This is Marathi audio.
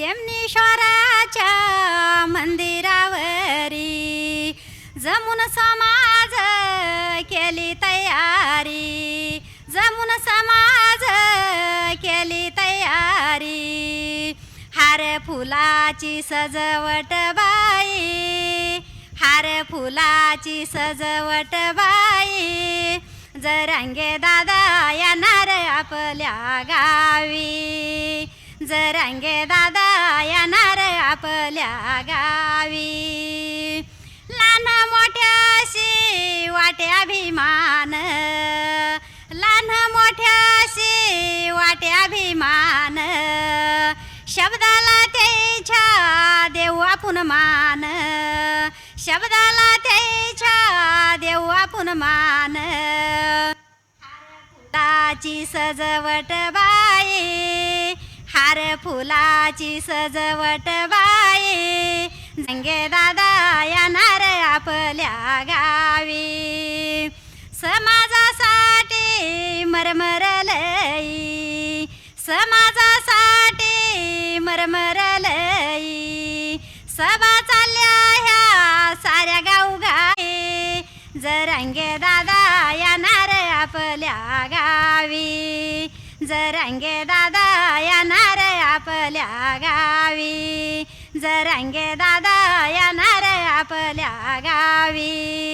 सिद्धेश्वराच्या मंदिरावरी जमून समाज केली तयारी जमून समाज केली तयारी. हार फुलाची सजवट बाई हार फुलाची सजवट बाई. जरांगे दादा येणार आपल्या गावी जरांगे दादा आपल्या गावी. लहान मोठ्याशी वाटे अभिमान. लहान मोठ्याशी वाटे अभिमान. शब्दाला त्याच्या देऊ आपण मान. शब्दाला त्याच्या देऊ आपण मान. फुलाची सजवट बाई. हार फुलाची सजवट बाई. संगे दादा येणार आपल्या गावी. समाजासाठी मरमरलई. समाजासाठी मरमरलई. सभा चालल्या ह्या साऱ्या गावगाई जरांगे दादा येणार आपल्या गावी. जरांगे दादा येणार आपल्या गावी. जरांगे दादा येणार आपल्या गावी.